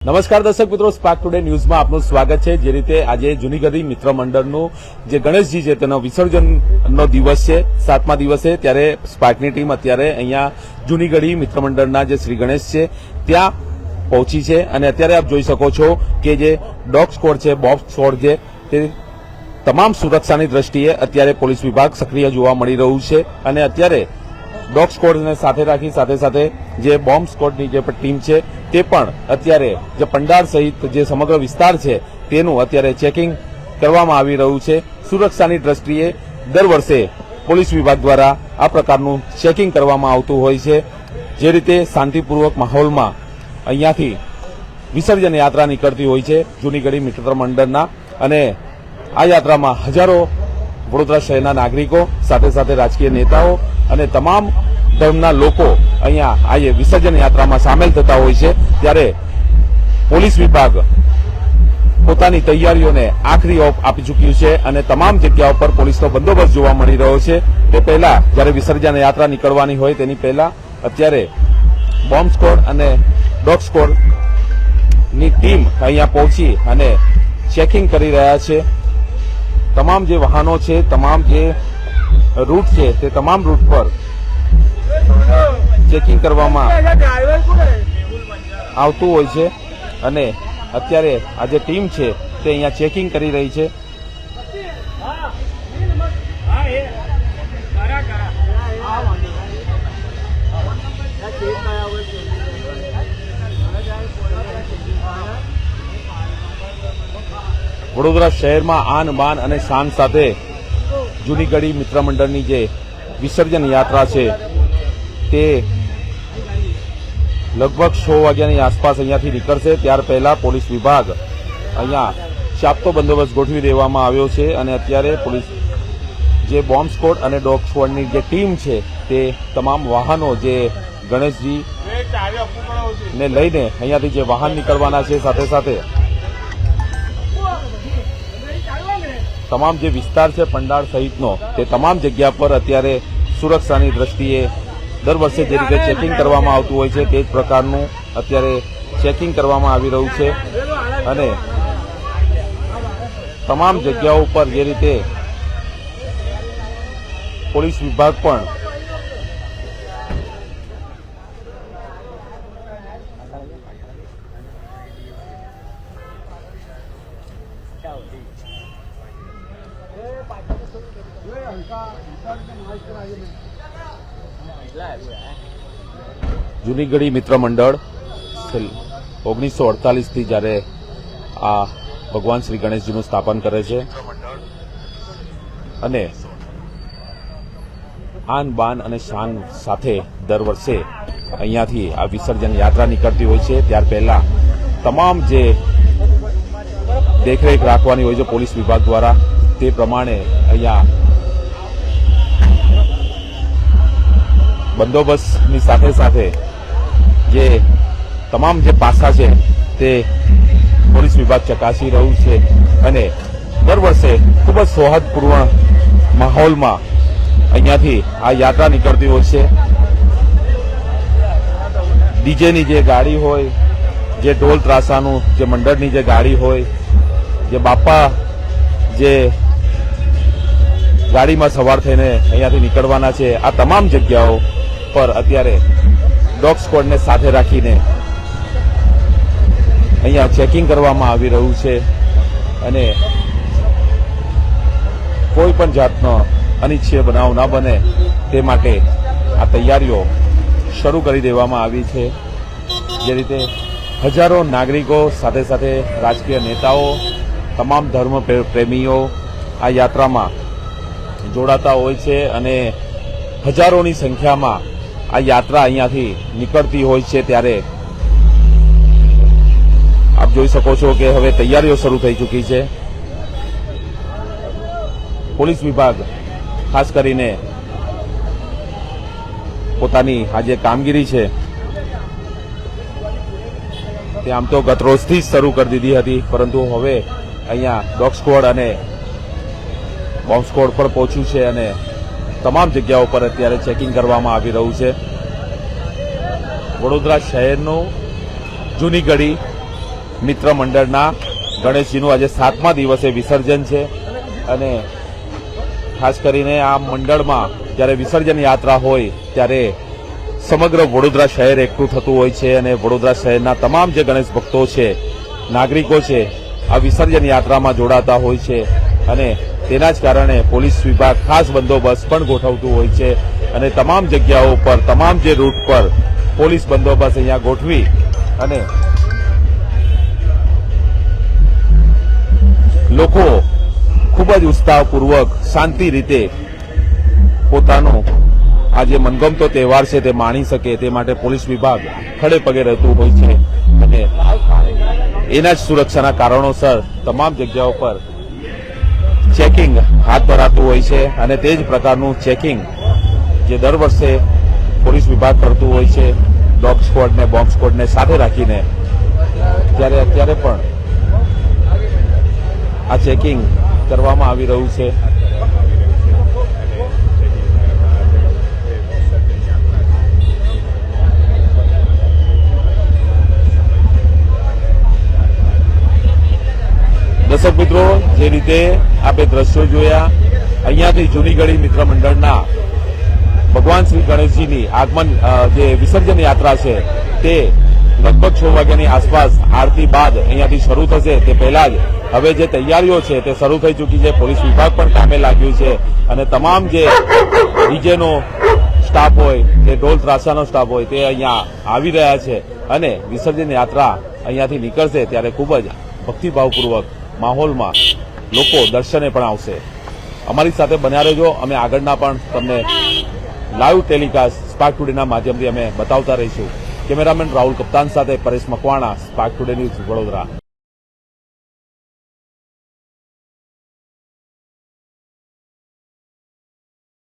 નમસ્કાર દર્શક મિત્રો સ્પાર્ક ટુડે ન્યૂઝમાં આપનું સ્વાગત છે. જે રીતે આજે જૂનીગઢી મિત્ર મંડળનું જે ગણેશજી છે, તેનો વિસર્જનનો દિવસ છે, સાતમા દિવસે, ત્યારે સ્પાર્કની ટીમ અત્યારે અહીંયા જૂનીગઢી મિત્ર મંડળના જે શ્રી ગણેશ છે, ત્યાં પહોંચી છે. અને અત્યારે આપ જોઈ શકો છો કે જે ડોગ સ્કોડ છે, બોબ સ્કોડ છે, તે તમામ સુરક્ષાની દ્રષ્ટિએ અત્યારે પોલીસ વિભાગ સક્રિય જોવા મળી રહ્યું છે. અને અત્યારે ડોગ સ્કોડને સાથે રાખી સાથે સાથે જે બોમ્બ સ્કોડની જે ટીમ છે, તે પણ અત્યારે જે પંડાર સહિત જે સમગ્ર વિસ્તાર છે, તેનું અત્યારે ચેકિંગ કરવામાં આવી રહ્યું છે. સુરક્ષાની દ્રષ્ટિએ દર વર્ષે પોલીસ વિભાગ દ્વારા આ પ્રકારનું ચેકિંગ કરવામાં આવતું હોય છે. જે રીતે શાંતિપૂર્વક માહોલમાં અહીંયાથી વિસર્જન યાત્રા નીકળતી હોય છે, જૂનીગઢી મિત્ર મંડળના. અને આ યાત્રામાં હજારો વડોદરા શહેરના નાગરિકો, સાથે સાથે રાજકીય નેતાઓ અને તમામ ધર્મના લોકો અહીંયા આજે વિસર્જન યાત્રામાં સામેલ થતા હોય છે, ત્યારે પોલીસ વિભાગ પોતાની તૈયારીઓને આખરી ઓપ આપી ચૂક્યું છે અને તમામ જગ્યાઓ પર પોલીસનો બંદોબસ્ત જોવા મળી રહ્યો છે. તે પહેલા જ્યારે વિસર્જન યાત્રા નીકળવાની હોય તેની પહેલા અત્યારે બોમ્બ સ્કોડ અને ડોગ સ્કોડની ટીમ અહીંયા પહોંચી અને ચેકિંગ કરી રહ્યા છે. તમામ જે વાહનો છે, તમામ જે રૂટ છે, તે તમામ રૂટ પર ચેકિંગ કરવામાં આવતું હોય છે. અને અત્યારે આ જે ટીમ છે તે અહીંયા ચેકિંગ કરી રહી છે. વડોદરા શહેરમાં આન બાન અને શાન સાથે જૂનીગઢી મિત્ર મંડળની જે વિસર્જન યાત્રા છે તે લગભગ સો વાગ્યાની આસપાસ અહીંયાથી નીકળશે. ત્યાર પહેલા પોલીસ વિભાગ અહીંયા ચાપતો બંદોબસ્ત ગોઠવી દેવામાં આવ્યો છે અને અત્યારે પોલીસ જે બોમ્બ સ્કોડ અને ડોગ સ્કોડની જે ટીમ છે તે તમામ વાહનો જે ગણેશજી ને લઈને અહીંયાથી જે વાહન નીકળવાના છે સાથે સાથે તમામ જે વિસ્તાર છે, પંડાળ સહિતનો, તે તમામ જગ્યા પર અત્યારે સુરક્ષાની દ્રષ્ટિએ દર વર્ષે જે રીતે ચેકિંગ કરવામાં આવતું હોય છે, તે જ પ્રકારનું અત્યારે ચેકિંગ કરવામાં આવી રહ્યું છે. અને તમામ જગ્યાઓ પર જે રીતે પોલીસ વિભાગ પણ જૂનીગઢી મિત્ર મંડળ ઓગણીસો અડતાલીસથી જ્યારે આ ભગવાન શ્રી ગણેશજીનું સ્થાપન કરે છે. અને આન બાન અને શાન સાથે દર વર્ષે અહીંયાથી આ વિસર્જન યાત્રા નીકળતી હોય છે. ત્યાર પહેલા તમામ જે દેખરેખ રાખવાની હોય છે પોલીસ વિભાગ દ્વારા, તે પ્રમાણે અહીંયા બંદોબસ્તની સાથે સાથે જે તમામ જે પાસા છે તે પોલીસ વિભાગ ચકાસી રહ્યું છે અને દર વર્ષે ખૂબ જ સૌહાર્દપૂર્ણ માહોલમાં અહીંયાથી આ યાત્રા નીકળતી હોય છે. ડીજેની જે ગાડી હોય, જે ઢોલ ત્રાસાનું જે મંડળની જે ગાડી હોય, જે બાપા જે ગાડીમાં સવાર થઈને અહીંયાથી નીકળવાના છે, આ તમામ જગ્યાઓ પર અત્યારે ડોગ સ્કોડને સાથે રાખીને અહીંયા ચેકિંગ કરવામાં આવી રહ્યું છે અને કોઈ પણ જાતનો અનિચ્છીય બનાવ ન બને તે માટે આ તૈયારીઓ શરૂ કરી દેવામાં આવી છે. જે રીતે હજારો નાગરિકો સાથે સાથે રાજકીય નેતાઓ, તમામ ધર્મ પ્રેમીઓ આ યાત્રામાં જોડાતા હોય છે અને હજારોની સંખ્યામાં આ યાત્રા અહીંયાથી નીકળતી હોય છે ત્યારે આપ જોઈ શકો છો કે હવે તૈયારીઓ શરૂ થઈ ચૂકી છે. પોલીસ વિભાગ, ખાસ કરીને પોતાની આ જે કામગીરી છે. તે આમ તો ગત રોજથી જ શરૂ કરી દીધી હતી, પરંતુ હવે અહીંયા ડોગ સ્કોડ અને બોમ્બ સ્કોડ પર પહોંચ્યું છે અને તમામ જગ્યાઓ પર અત્યારે ચેકિંગ કરવામાં આવી રહ્યું છે. વડોદરા શહેરનું જૂની ગઢી મિત્ર મંડળના ગણેશજીનું આજે સાતમા દિવસે વિસર્જન છે અને ખાસ કરીને આ મંડળમાં જ્યારે વિસર્જન યાત્રા હોય ત્યારે સમગ્ર વડોદરા શહેર એકઠું થતું હોય છે અને વડોદરા શહેરના તમામ જે ગણેશ ભક્તો છે, નાગરિકો છે, આ વિસર્જન યાત્રામાં જોડાતા હોય છે અને તેના જ કારણે પોલીસ વિભાગ ખાસ બંદોબસ્ત પણ ગોઠવતું હોય છે અને તમામ જગ્યાઓ પર, તમામ જે રૂટ પર પોલીસ બંદોબસ્ત અહીંયા ગોઠવી અને લોકો ખૂબ જ ઉત્સાહપૂર્વક, શાંતિ રીતે પોતાનો આ જે મનગમતો તહેવાર છે તે માણી શકે તે માટે પોલીસ વિભાગ ખડે પગે રહેતું હોય છે અને એના જ સુરક્ષાના કારણોસર તમામ જગ્યાઓ પર ચેકિંગ હાથ ધરાતું હોય છે અને તે જ પ્રકારનું ચેકિંગ જે દર વર્ષે પોલીસ વિભાગ કરતું હોય છે, ડોગ સ્ક્વોડ ને બોમ્બ સ્ક્વોડને સાથે રાખીને, ત્યારે અત્યારે પણ આ ચેકિંગ કરવામાં આવી રહ્યું છે. દર્શક મિત્રો, જે રીતે આપણે દ્રશ્યો જોયા, અહીંયાથી જૂની ગળી મિત્ર મંડળના ભગવાન શ્રી ગણેશજીની આગમન જે વિસર્જન યાત્રા છે, તે લગભગ છ વાગ્યાની આસપાસ આરતી બાદ અહીંયાથી શરૂ થશે. તે પહેલા જ હવે જે તૈયારીઓ છે, તે શરૂ થઈ ચૂકી છે. પોલીસ વિભાગ પણ કામે લાગ્યું છે અને તમામ જે ડીજેનો સ્ટાફ હોય કે ઢોલ ત્રાસાનો સ્ટાફ હોય, તે અહીંયા આવી રહ્યા છે અને વિસર્જન યાત્રા અહીંયાથી નીકળશે ત્યારે ખૂબ જ ભક્તિભાવપૂર્વક માહોલમાં લોકો દર્શને પણ આવશે. અમારી સાથે બન્યા રહેજો. અમે આગળના પણ તમને લાઈવ ટેલિકાસ્ટ સ્પાર્ક ટુડેના માધ્યમથી અમે બતાવતા રહીશું. કેમેરામેન રાહુલ કપ્તાન સાથે Paresh Makwana Spark Today News Vadodara.